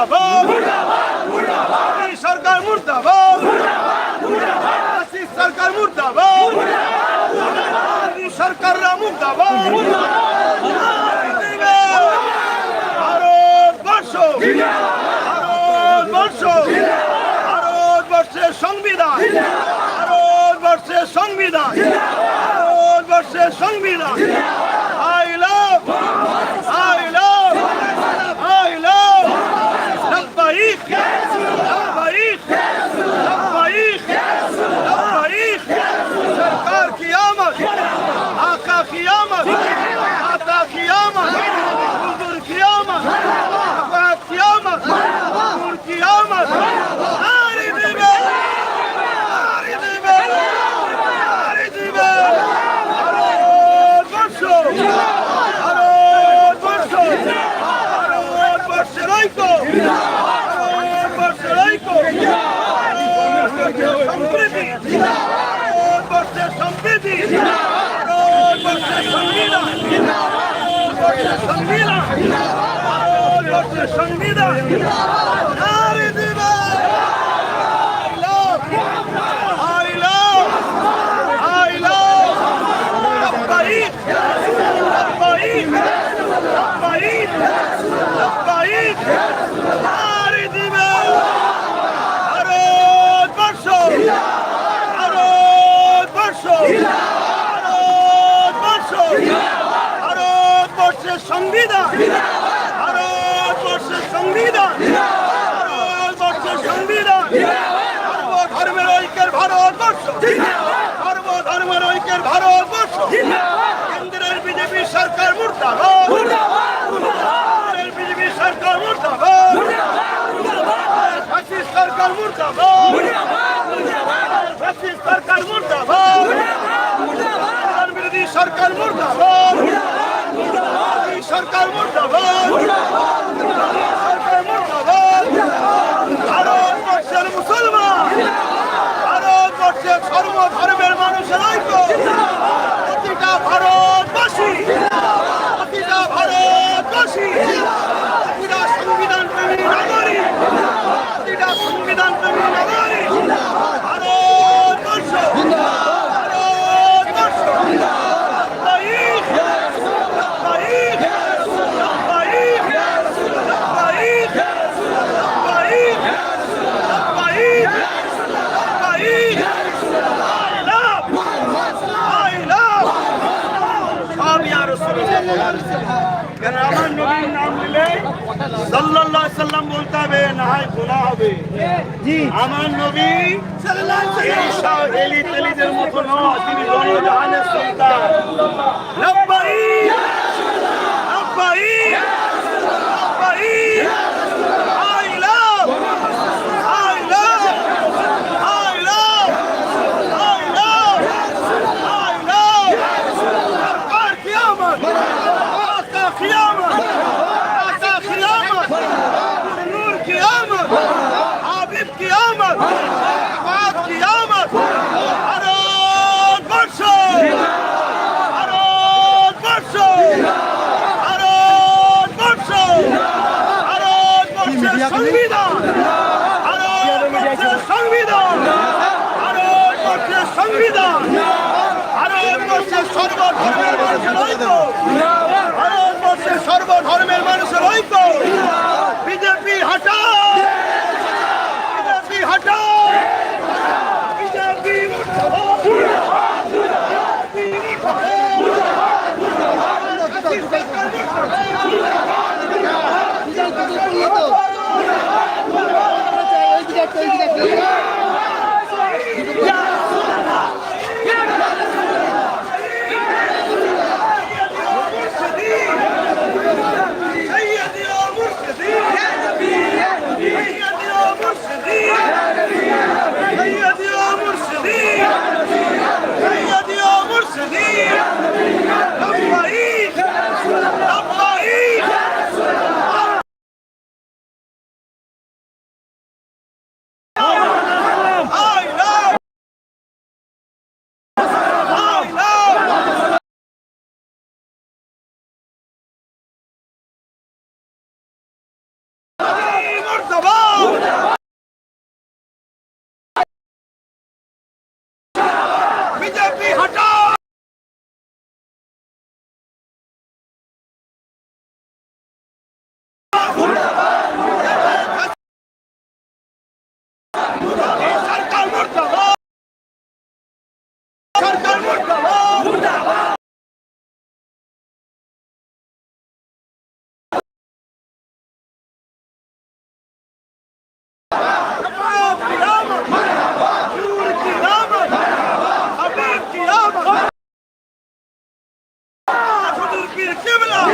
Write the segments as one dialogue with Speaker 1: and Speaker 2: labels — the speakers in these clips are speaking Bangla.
Speaker 1: মুর্দাবাদ এই সরকার মুর্দাবাদ সরকার মুর্দাবাদ সরকাররা মুর্দাবাদ। ভারতবর্ষ ভারতবর্ষ ভারতবর্ষের সংবিধান ভারতবর্ষের সংবিধান ভারতবর্ষের সংবিধান। ভারতীয় সংবিধান। নারী দিবস। সংবিধান ধর্ম ধর্মের ঐক্যের ভারতবর্ষ কেন্দ্রের বিজেপি সরকার মুর্দাবাদ কেন্দ্রের বিজেপি সরকার মুর্দাবাদ ফাঁসিস সরকার মুর্দাবাদ ফাঁসিস সরকার মুর্দাবাদ বিরোধী সরকার মুর্দাবাদ সরকার মুর্দাবাদ ধর্ম সাল্লাল্লাহু আলাইহি সাল্লাম বলতে হবে না হয় গুনাহ হবে। জি। আমার নবী সাল্লাল্লাহু আলাইহি সাল্লাম। এলি তেলিদের মতো নয় তিনি জনজাহানের সন্তান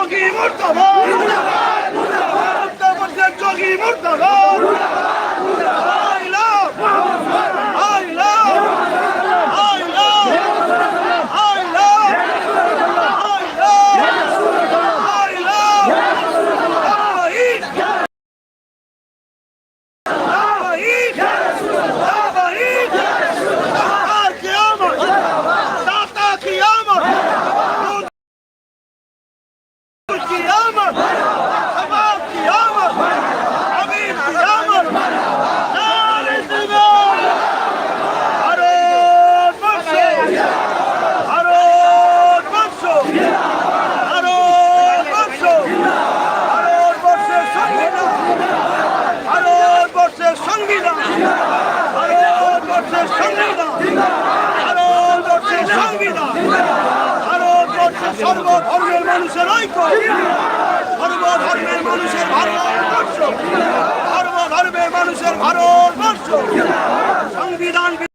Speaker 1: যোগী মুর্দাবাদ উত্তর প্রদেশ যোগী মুর্দাবাদ সর্বধর্মের মানুষের ঐক্য। সর্বধর্মের মানুষের ভারতবর্ষ সর্বধর্মের মানুষের ভারতবর্ষ সংবিধান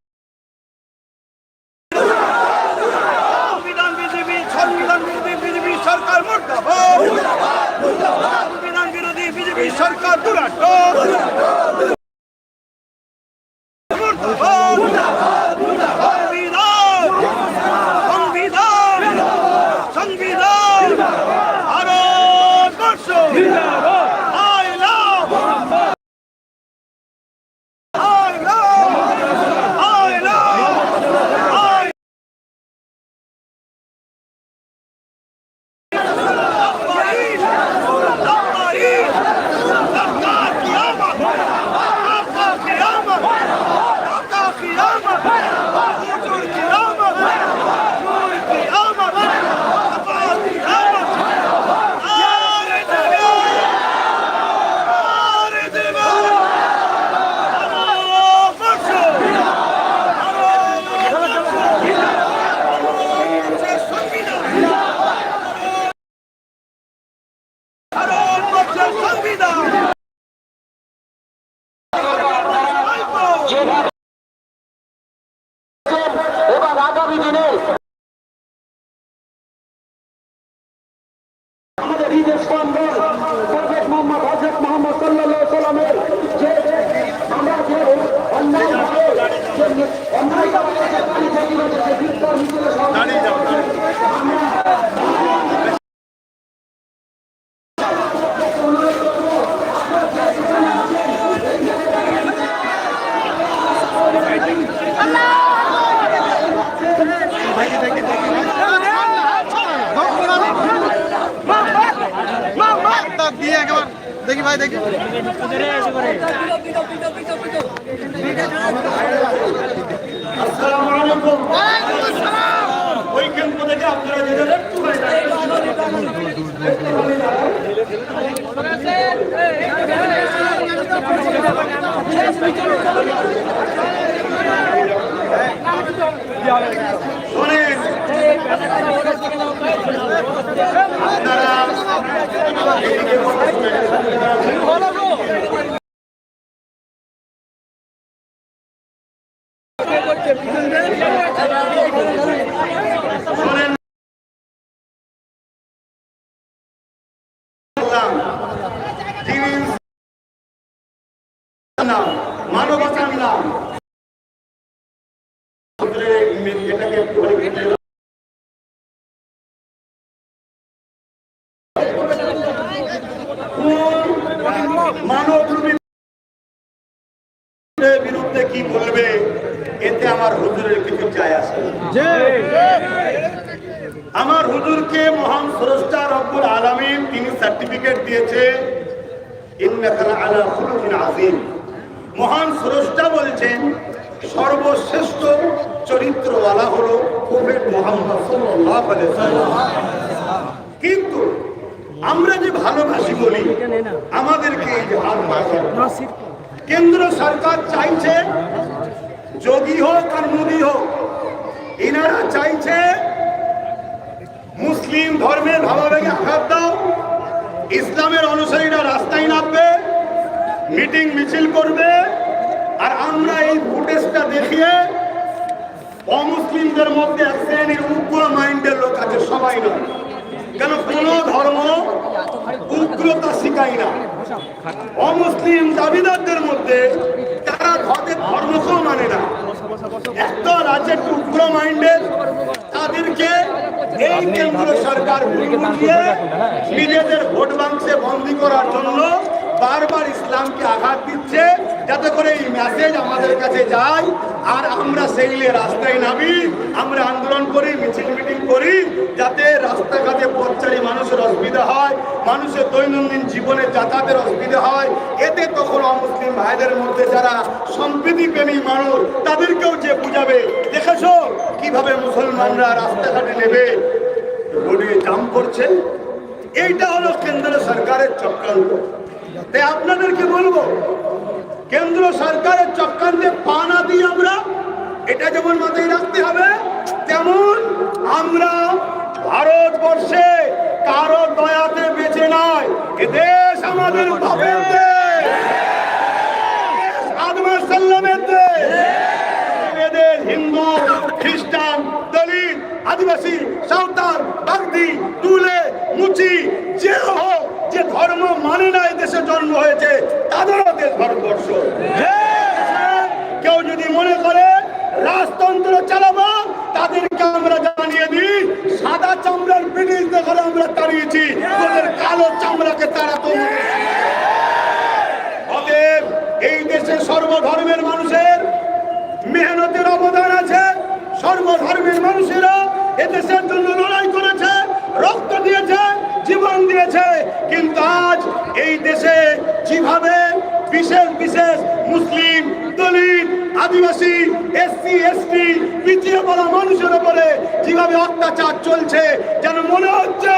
Speaker 1: শোনেন আপনারা এদিকে বসুন। শোনেন বললাম, যিনি না মানবতার নাম এটাকে পরিবর্তন মানবরূপী বিরুদ্ধে কি বলবে এতে আমার হুজুরের কিছু চাই আসে না। আমার হুজুরকে মহান স্রষ্টা রব্বুল আলামিন তিনি সার্টিফিকেট দিয়েছে আযীম। মহান স্রষ্টা বলছেন, সর্বশ্রেষ্ঠ চরিত্রওয়ালা হলো প্রফেট মুহাম্মদ কিন্তু আমরা যে ভালোবাসি বলি, আমাদেরকে এই যে কেন্দ্র সরকার চাইছে, যোগী হোক আর মোদী হোক, এনারা চাইছে মুসলিম ধর্মের ভাবাবেগে আঘাত দাও। ইসলামের অনুসারীরা রাস্তায় নামবে, মিটিং মিছিল করবে, আর আমরা এই ফুটেজটা দেখিয়ে অমুসলিমদের মধ্যে এক শ্রেণির উগ্র মাইন্ডের লোক আছে, সবাই নয়। কেন কোন ধর্ম উগ্রতা শিখায় না? অমুসলিম দাবিদারদের মধ্যে তারা তাদের ধর্মকেও মানে না। একদল আছে উগ্র মাইন্ডের তাদেরকে এই কেন্দ্র সরকার নিজেদের ভোট বাংশে বন্দি করার জন্য বারবার ইসলামকে আঘাত দিচ্ছে যাতে করে এই মেসেজ আমাদের কাছে যায়। আর আমরা সেইলে রাস্তায় নামি, আমরা আন্দোলন করি, মিছিল মিটিং করি, যাতে রাস্তাঘাটে পথচারী মানুষের অসুবিধা হয়, মানুষের দৈনন্দিন জীবনে যাতায়াতের অসুবিধা হয়। এতে তখন অমুসলিম ভাইদের মধ্যে যারা সম্প্রীতি প্রেমী মানুষ, তাদেরকেও যে বুঝাবে। দেখেছ কীভাবে মুসলমানরা রাস্তাঘাটে নেবে রোডে জাম করছে? এইটা হলো কেন্দ্র সরকারের চক্রান্ত। তাই আপনাদেরকে বলব, কেন্দ্র সরকারের চক্রান্তে পা না দিই আমরা, এটা যেমন মাথায় রাখতে হবে, তেমন আমরা ভারতবর্ষে কারও দয়াতে বেঁচে নয় এ দেশ আমাদের বাপের দেশ। আদমের সাল্লামের এদের হিন্দু, খ্রিস্টান, দলিত, আদিবাসী সাঁওতাল বাগদি তুলে মুচি যে হোক যে ধর্ম মানে না দেশে জন্ম হয়েছে, তাদেরও দেশ ভারতবর্ষ। কেউ যদি মনে করে রাজতন্ত্র চালাবো, তাদেরকে আমরা জানিয়ে দিই, সাদা চামড়ার ব্রিটিশ দেখলে আমরা তাড়িয়েছি তোদের কালো চামড়াকে তারা তো অতএব এই দেশে সর্বধর্মের মানুষের মেহনতের অবদান আছে, সর্বধর্মের মানুষেরা এদেশের জন্য লড়াই করেছে, রক্ত দিয়েছে দিয়েছে কিন্তু আজ এই দেশে যেভাবে বিশেষ বিশেষ মুসলিম দলিত, আদিবাসী, এসসি, এসটি পিছিয়ে পড়া মানুষের উপরে যেভাবে অত্যাচার চলছে, যেন মনে হচ্ছে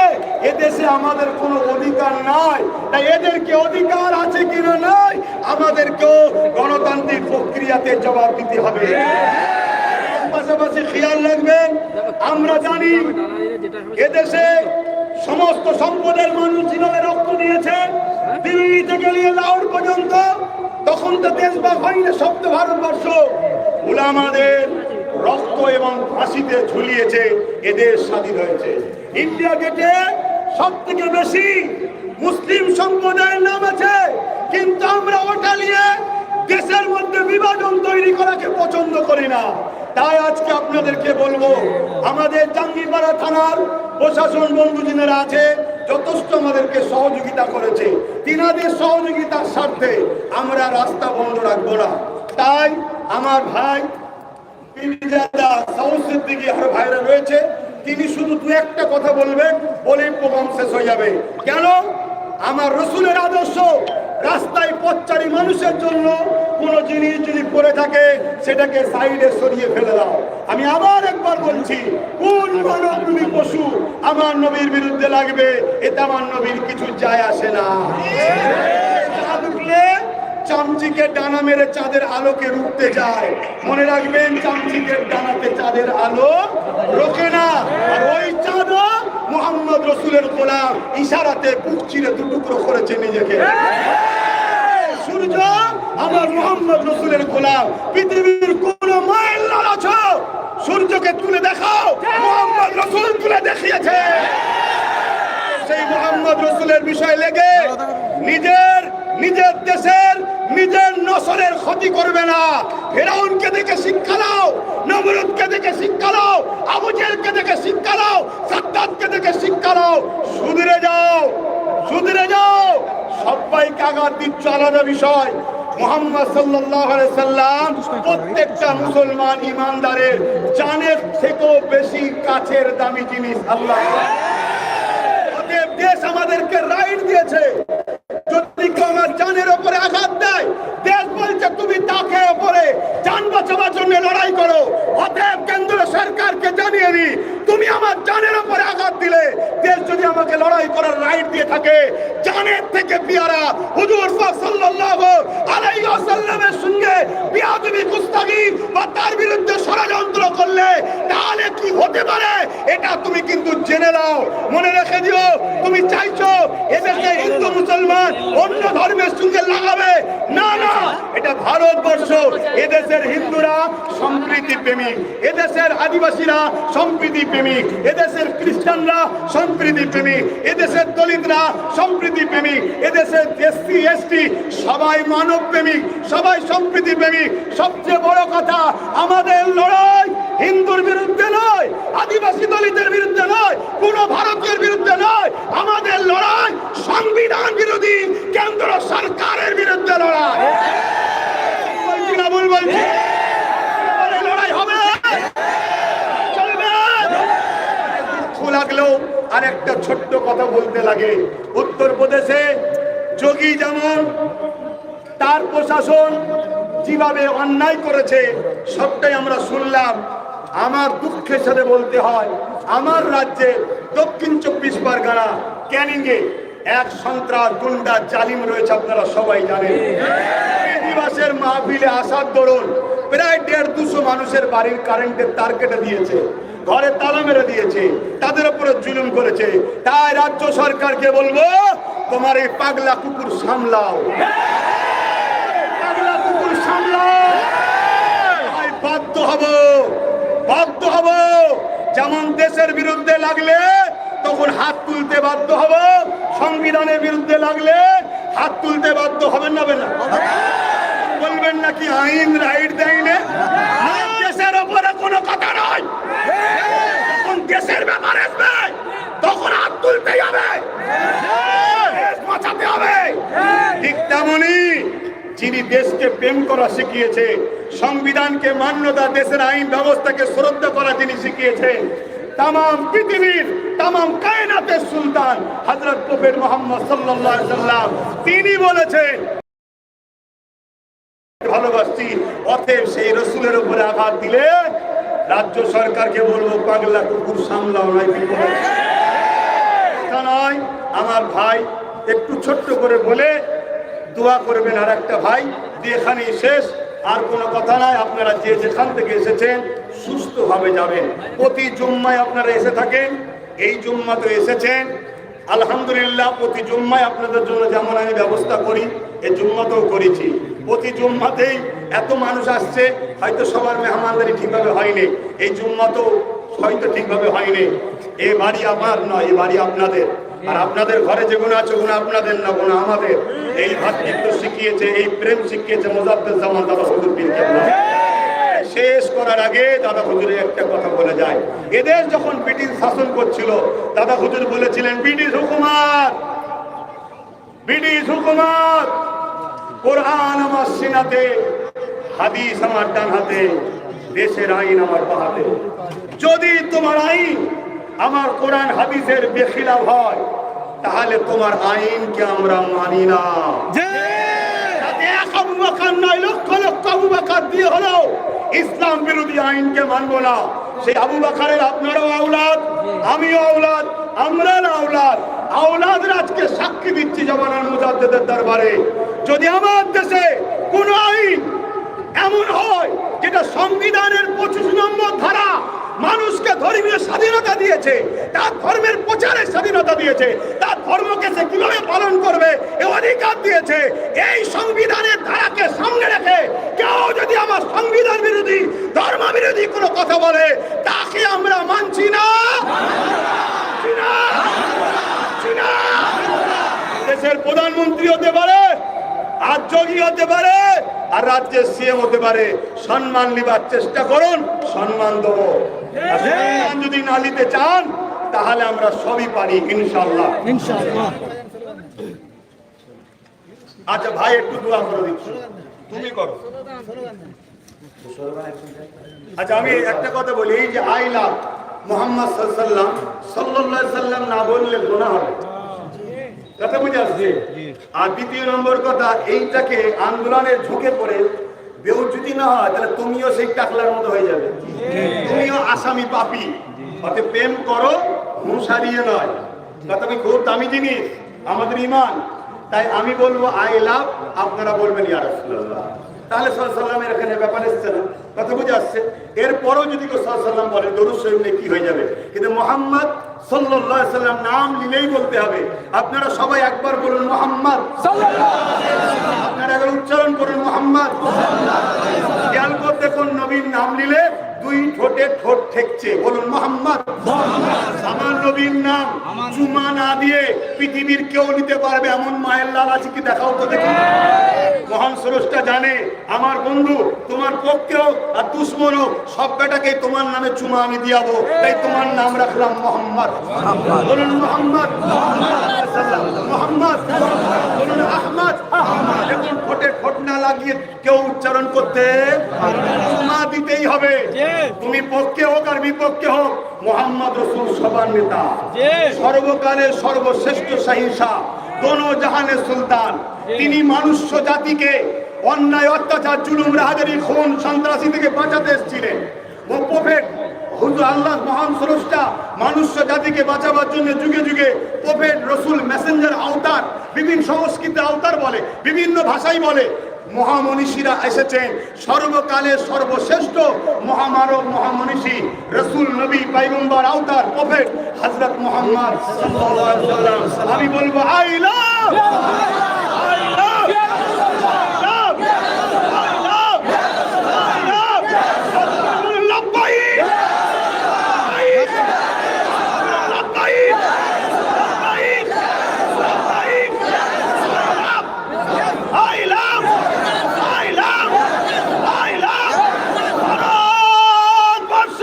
Speaker 1: এদেশে আমাদের কোনো অধিকার নাই। তাই এদেরকে অধিকার আছে কিনা নাই, আমাদেরকেও গণতান্ত্রিক প্রক্রিয়াতে জবাব দিতে হবে। পাশাপাশি খেয়াল রাখবেন, আমরা জানি এদেশে সমস্ত সম্পদের মানুষ যেভাবে রক্ত দিয়েছে। দিল্লি থেকে নিয়ে লাহোর পর্যন্ত। তখন তো দেশভাগ হয়নি সপ্ত ভারতবর্ষ। উলামাদের রক্ত এবং ফাঁসিতে ঝুলিয়েছে, এদের স্বাধীন হয়েছে। ইন্ডিয়া গেটে সব থেকে বেশি মুসলিম সম্প্রদায়ের নাম আছে। কিন্তু আমরা ওটা নিয়ে দেশের মধ্যে বিভাজন তৈরি করাকে পছন্দ করি না। তাই আজকে আপনাদেরকে বলব, আমাদের জাঙ্গিপাড়া থানার প্রশাসন বন্ধু যিনারা আছে, যথেষ্ট আমাদেরকে সহযোগিতা করেছে। তিনাদের সহযোগিতার স্বার্থে আমরা রাস্তা বন্ধ রাখব না। তাই আমার ভাই সিদ্দিকী আর ভাইরা রয়েছে, তিনি শুধু দু একটা কথা বলবেন, বলেই প্রোগ্রাম শেষ হয়ে যাবে। কেন? আমার রসুলের আদর্শ, রাস্তায় পথচারী মানুষের জন্য কোন জিনিস যদি পড়ে থাকে, সেটাকে সাইডে সরিয়ে ফেলে দাও। আমি আবার একবার বলছি, কোন মানবরূপী পশু আমার নবীর বিরুদ্ধে লাগবে? এতে আমার নবীর কিছু যায় আসে না। চামচিকে ডানা মেরে চাঁদের আলোকে রুখতে যায়। মনে রাখবেন চামচিকের ডানাতে চাঁদের আলো রোকে না। আর ওই চাঁদও মোহাম্মদ রসুলের গোলাম ইশারাতে বুক চিরে দুটুকরো করেছে নিজেকে। সূর্য আমার মোহাম্মদ রসুলের গোলাম। পৃথিবীর কোন মাইল লালাছ সূর্যকে তুলে দেখাও, মোহাম্মদ রসুল তুলে দেখিয়েছে। সেই মোহাম্মদ রসুলের বিষয় লেগে নিজের নিজের দেশের, নিজের নসলের ক্ষতি করবে না। ফেরাউনকে দেখে শিক্ষা নাও, নমরুদকে দেখে শিক্ষা নাও, আবু জেলকে দেখে শিক্ষা নাও সাদ্দাতকে দেখে শিক্ষা নাও। সুধরে যাও। সুধরে যাও। সবাইকে আঘাত দিচ্ছ আলাদা বিষয়। সাল্লাম প্রত্যেকটা মুসলমান ইমানদারের থেকেও বেশি কাছের দামি জিনিস আল্লাহ। দেশ আমাদেরকে দিয়েছে। ওপরে আঘাত দেয় বলছে, তুমি তাকে ওপরে জান বাঁচাবার জন্য লড়াই করো। অতএব কেন্দ্র সরকারকে জানিয়ে দি তুমি আমার জানের ওপরে আঘাত দিলে, দেশ যদি আমাকে লড়াই করার রাইট দিয়ে থাকে, জানের থেকে পিয়ারা, হুজুর সাল্লাল্লাহু আলাইহি ওয়াসাল্লামের সঙ্গে বিয়াদবি, গুস্তাগি বা তার বিরুদ্ধে ষড়যন্ত্র করলে, তাহলে কি হতে পারে? এটা তুমি কিন্তু জেনে নাও। মনে রেখে দিও, তুমি চাইছো এদেশে হিন্দু, মুসলমান অন্য ধর্মের সঙ্গে লাগাবে। না না, এটা ভারতবর্ষ। এদেশের হিন্দুরা সম্প্রীতি প্রেমিক এদেশের আদিবাসীরা সম্প্রীতি প্রেমিক, এদেশের খ্রিস্টানরা সম্প্রীতি প্রেমিক, এদেশের দলিতরা সম্প্রীতি প্রেমিক, এদেশের এসসি, এসটি সবাই মানব প্রেমিক, সবাই সম্প্রীতি প্রেমিক। সবচেয়ে বড় কথা, আমাদের লড়াই হিন্দুর বিরুদ্ধে নয়, আদিবাসী দলিতের বিরুদ্ধে নয় কোন ভারতীয়ের বিরুদ্ধে নয়। আমাদের লড়াই সংবিধান বিরোধী, কেন্দ্র সরকারের বিরুদ্ধে লড়াই। ভুল বলছি বলে লড়াই হবে চলবে দুঃখ লাগলেও আর একটা ছোট্ট কথা বলতে লাগে। উত্তরপ্রদেশে যোগী যেমন তার প্রশাসন যেভাবে অন্যায় করেছে, সবটাই আমরা শুনলাম। আমার দুঃখের সাথে বলতে হয়, আমার রাজ্যে দক্ষিণ চব্বিশ পরগনা ক্যানিংয়ে এক সন্ত্রাস গুন্ডা জালিম রয়েছে, আপনারা সবাই জানেন। দিবসের মাহফিলে আসার দরুন প্রায় দেড় দুশো মানুষের বাড়ির কারেন্টের তার কেটে দিয়েছে, ঘরে তালা মেরে দিয়েছে, তাদের উপরে জুলুম করেছে। তাই রাজ্য সরকারকে বলব, তোমার এই পাগলা কুকুর সামলাও। পাগলা কুকুর সামলাও। বাধ্য হব বাধ্য হব। যেমন দেশের বিরুদ্ধে লাগলে তখন হাত তুলতে বাধ্য হব সংবিধানের বিরুদ্ধে লাগলে হাত তুলতে বাধ্য হবেন না না বলবেন নাকি আইন রাইট দেয় না? দেশের ওপরে কোনো কথা নয়। যখন দেশের ব্যাপার আসবে, তখন হাত তুলতেই হবে। বাঁচাতে হবে। ঠিক তেমনই যিনি দেশকে প্রেম করা শিখিয়েছে, সংবিধানকে মান্যতা, দেশের আইন ব্যবস্থাকে শ্রদ্ধা করা তিনি শিখিয়েছে তাম পৃথিবীর তাম কায়নাতের সুলতান হজরত প্রফেট মোহাম্মদ সাল্লাম, তিনি বলেছেন ভালোবাসছি, অতএব সেই রসুলের উপরে আঘাত দিলে রাজ্য সরকারকে বলব, পাগলা কুকুর সামলাও বিপদ। নয়, আমার ভাই একটু ছোট্ট করে বলে দোয়া করবেন আর একটা ভাই দিয়ে এখানেই শেষ, আর কোনো কথা নাই, আপনারা যে যেখান থেকে এসেছেন সুস্থভাবে যাবেন। প্রতি জুম্মায় আপনারা এসে থাকেন, এই জুম্মা তো এসেছেন। আলহামদুলিল্লাহ, প্রতি জুম্মায় আপনাদের জন্য যেমন আমি ব্যবস্থা করি এই জুম্মাতেও করেছি। প্রতি জুম্মাতেই এত মানুষ আসছে, হয়তো সবার মেহমানদারি ঠিকভাবে হয়নি। এই জুম্মাতেও হয়তো ঠিকভাবে হয়নি। এ বাড়ি আমার নয়, এ বাড়ি আপনাদের। আর আপনাদের ঘরে যেগুলো আছে ওগুলো আপনাদের না ওগুলো আমাদের। এই ভাতৃত্ব শিখিয়েছে, এই প্রেম শিখিয়েছে মোজাব্বেল জামান দাদা কেবলা। শেষ করার আগে দাদা হুজুরের একটা কথা বলে যায়। এদের যখন ব্রিটিশ শাসন করছিল, দাদা হুজুর বলেছিলেন, ব্রিটিশ হুকুমাত ব্রিটিশ হুকুমাত কোরআন আমার সিনাতে, হাদিস আমার ডান হাতে, দেশের আইন আমার বাহাতে যদি তোমার আইন আমার কোরআন হাদিসের বেখিলাফ হয়, তাহলে তোমার আইনকে আমরা মানি না। ইসলাম বিরোধী আইনকে মানব না। সেই আবু বাকারের আপনারাও আওলাদ, আমিও আওলাদ আমরা আওলাদ। আওলাদরা আজকে সাক্ষী দিচ্ছি জমানার মুজাদ্দেদের দরবারে। যদি আমার দেশে কোন আইন এমন হয় যেটা সংবিধানের পঁচিশ নম্বর ধারা মানুষকে ধর্মীয় স্বাধীনতা দিয়েছে, তার ধর্মের প্রচারের স্বাধীনতা দিয়েছে, তার ধর্মকে সে কীভাবে পালন করবে, এ অধিকার দিয়েছে, এই সংবিধানের ধারাকে সামনে রেখে কেউ যদি আমার সংবিধান বিরোধী ধর্ম বিরোধী কোনো কথা বলে তাকে আমরা মানছি না মানছি না, মানছি না। প্রধানমন্ত্রী হতে পারে আর যোগী হতে পারে আর রাজ্যের সিএম হতে পারে। সম্মান নিবার চেষ্টা করুন সম্মান দেবো। যদি না নিতে চান তাহলে আমরা সবই পারি ইনশাল্লাহ আচ্ছা ভাই একটু দোয়া করে দিচ্ছি। তুমি করো। আচ্ছা আমি একটা কথা বলি এই যে আই লাভ মোহাম্মদ সাল্লাম সাল্লাহ সাল্লাম না বললে গোনা হবে। কথা বুঝে আসছে আর দ্বিতীয় নম্বর কথা, এইটাকে আন্দোলনে ঝুঁকে পড়ে বেউ যদি না হয়, তাহলে তুমিও সেই টাকলার মতো হয়ে যাবে। তুমিও আসামি পাপি। অতএব প্রেম করো হুঁসারিয়ে নয়। কথা খুব দামি জিনিস, আমাদের ইমান। তাই আমি বলব, আই লাভ, আপনারা বলবেন, ইয়া রাসূলুল্লাহ। তাহলে সাল্লামের এখানে ব্যাপার এসছে না? কথা বুঝে আসছে। এরপরও যদি কেউ সাল্লাম বলে, দরুদ শরীফ কি হয়ে যাবে? কিন্তু মোহাম্মদ সাল্লাল্লাহু আলাইহি সাল্লাম নাম নিলেই বলতে হবে। আপনারা সবাই একবার বলুন মোহাম্মদ। আপনারা একবার উচ্চারণ করুন মোহাম্মদ। খেয়াল করতে কোন নবীর নাম নিলে দুই ঠোঁটে ঠোঁট ঠেকছে। বলুন, মোহাম্মদ। আমার নবীর নাম চুমা না দিয়ে পৃথিবীর কেউ নিতে পারবে এমন মায়ের লাল আছে কি দেখাও তো দেখি। মহান স্রষ্টা জানে, আমার বন্ধু, তোমার পক্ষে হোক আর দুশ্মন হোক, সব বেটাকে তোমার নামে চুমা আমি দিয়াবো তাই তোমার নাম রাখলাম মোহাম্মদ। বলুন মোহাম্মদ। মোহাম্মদ। ঠোঁটে ঠোঁট না লাগিয়ে কেউ উচ্চারণ করতে চুমা দিতেই হবে। তুমি পক্ষে হোক আর বিপক্ষে হোক মোহাম্মদ রসুল সবার নেতা। সর্বকালের সর্বশ্রেষ্ঠ সাহিংসা দোনো জাহানের সুলতান তিনি মানুষ্য জাতিকে অন্যায় অত্যাচার জুলুম রাহাজারি খুন সন্ত্রাসী থেকে বাঁচাতে এসেছিলেন। ও প্রফেট হুজুর আল্লাহ মহান স্রষ্টা মানুষ্য জাতিকে বাঁচাবার জন্য যুগে যুগে প্রফেট রসুল, মেসেঞ্জার, আওতার, বিভিন্ন সংস্কৃতি আওতার বলে, বিভিন্ন ভাষাই বলে, মহামনীষীরা এসেছেন সর্বকালের সর্বশ্রেষ্ঠ মহামানব, মহামনীষী, রসুল, নবী পাইগম্বর আওতার প্রফেট হজরত মোহাম্মদ। আমি বলব, I love I love I love, I love, I love Bharatvarsha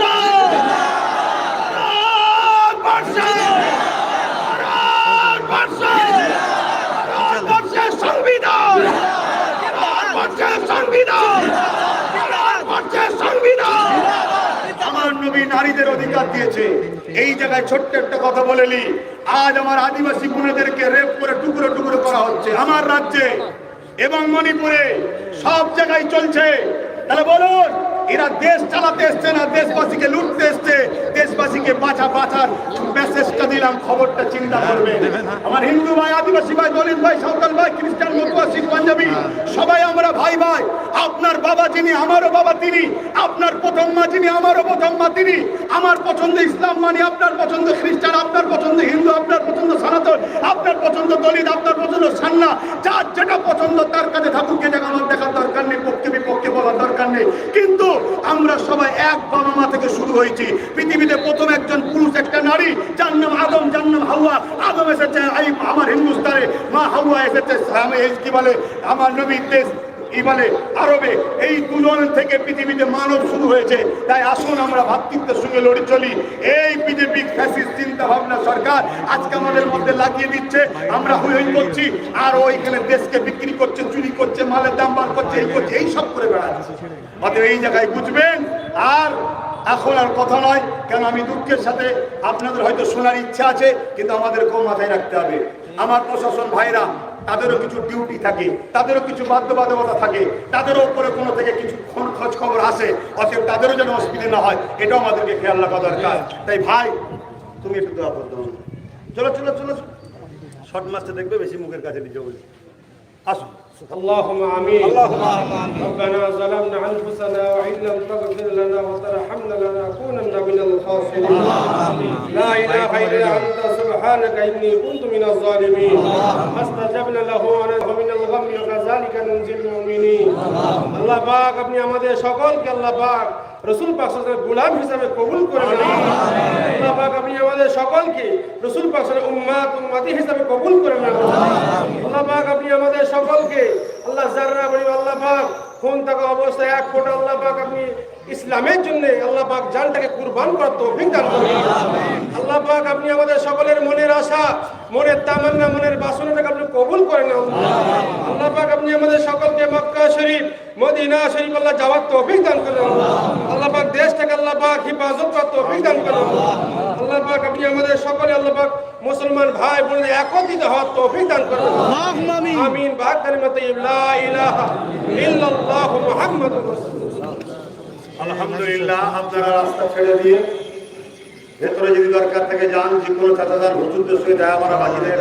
Speaker 1: Bharatvarsha Bharatvarsha ভারতবর্ষের সংবিধান ভারতবর্ষের সংবিধান ভারতবর্ষের সংবিধান আমার নবী নারীদের অধিকার দিয়েছে এই জায়গায় ছোট্ট একটা কথা বলেলি আজ আমার আদিবাসী বোনেদেরকে রেপ করে টুকরো টুকরো করা হচ্ছে আমার রাজ্যে এবং মণিপুরে সব জায়গায় চলছে তাহলে বলুন এরা দেশ চালাতে এসছে না দেশবাসীকে লুটতে এসছে দেশবাসীকে বাঁচা বাঁচার মেসেজটা দিলাম খবরটা চিন্তা করবে। আমার হিন্দু ভাই আদিবাসী ভাই দলিত ভাই সাঁওতাল ভাই খ্রিস্টান মতুয়া শিখ পাঞ্জাবি সবাই আমরা ভাই ভাই। আপনার বাবা যিনি আমারও বাবা তিনি। আপনার প্রথম মা যিনি আমারও প্রথম মা তিনি। আমার পছন্দ ইসলাম মানি আপনার পছন্দ খ্রিস্টান আপনার পছন্দ হিন্দু আপনার পছন্দ সনাতন আপনার পছন্দ দলিত আপনার পছন্দ সান্না। যার যেটা পছন্দ তার কাছে থাকুক এটা আমার দেখার দরকার নেই পক্ষে বিপক্ষে বলার দরকার নেই। কিন্তু আমরা সবাই এক বাবা মা থেকে শুরু হয়েছি। পৃথিবীতে প্রথম একজন পুরুষ একটা নারী যার নাম আদম যার নাম হাওয়া। আদম এসেছে এই আমার হিন্দুস্তানে, মা হাওয়া এসেছে কি বলে, আমার নবীর দেশ, কি বলে, আরবে। এই দুজন থেকে পৃথিবীতে মানব শুরু হয়েছে। তাই আসুন আমরা ভাতৃত্বের সঙ্গে লড়ে চলি। এই বিজেপি ফ্যাসিস্ট চিন্তা ভাবনা সরকার আজকে আমাদের মধ্যে লাগিয়ে দিচ্ছে। আমরা হই হই করছি। আর ওইখানে দেশকে বিক্রি করছে, চুরি করছে, মালের দাম বার করছে, এই করছে, এই সব করে বেড়াচ্ছে। অতএব এই জায়গায় বুঝবেন, আর এখন আর কথা নয়, কেন আমি দুঃখের সাথে আপনাদের হয়তো শোনার ইচ্ছা আছে, কিন্তু আমাদের আমাদেরকেও মাথায় রাখতে হবে। আমার প্রশাসন ভাইরা, তাদেরও কিছু ডিউটি থাকে, তাদেরও কিছু বাধ্যবাধকতা থাকে, তাদেরও উপরে কোনো থেকে কিছু খোঁজ খবর আসে, অতএব তাদেরও যেন অসুবিধা না হয়, এটাও আমাদেরকে খেয়াল রাখা দরকার। তাই ভাই, তুমি একটু দোয়া করে দাও। চলো চলো চলো শর্ট মাছটা দেখবে, বেশি মুখের কাছে নিয়ে যাব আসুন।
Speaker 2: اللهم امين
Speaker 1: اللهم آمين.
Speaker 2: ربنا ظلمنا انفسنا وان لم تغفر لنا وترحمنا لنكونن من الخاسرين لا اله الا انت سبحانك اني كنت من الظالمين فاستجبنا له ونحن من الغم وكذلك ننزل المؤمنين আল্লাহ পাক আপনি আমাদের সকলকে আল্লাহ পাক রসুল পাক সাল্লাল্লাহু আলাইহি গোলাম হিসাবে কবুল করে নেন আল্লাহ পাক আপনি আমাদের সকলকে রসুল পাশের উম্মাত উম্মাতি হিসাবে কবুল করে আল্লাহ পাক, আপনি আমাদের সকলকে, আল্লাহ জাররা বলি আল্লাহ পাক কোন থাকা অবস্থায় এক ফোঁটা আল্লাহ পাক আপনি ইসলামের জন্য আল্লাহ পাক জানটাকে কুরবান করার তৌফিক দান করুন। আল্লাহ পাক আপনি আমাদের সকলের মনের আশা মনের তামান্না মনের বাসনাটাকে আপনি কবুল করে নেন আল্লাহ পাক আপনি আমাদের সকলকে মক্কা শরীফ মদিনা শরীফ আল্লাহ যাওয়ার তৌফিক দান করুন। আল্লাহ পাক দেশটাকে আল্লাহ পাক হিফাজত করার তৌফিক দান করুন। আল্লাহ পাক আপনি আমাদের সকলে আল্লাহ পাক মুসলমান ভাই বোনের একত্রিত হওয়ার তৌফিক দান করুন। আমিন। কালিমাতে লা ইলাহা ইল্লাল্লাহু।
Speaker 1: রাস্তা ছেড়ে দিয়ে ভেতরে যদি দরকার থেকে যান, যে কোনো চাচাদার হুজুরদের সঙ্গে দেখা করা বাজিদের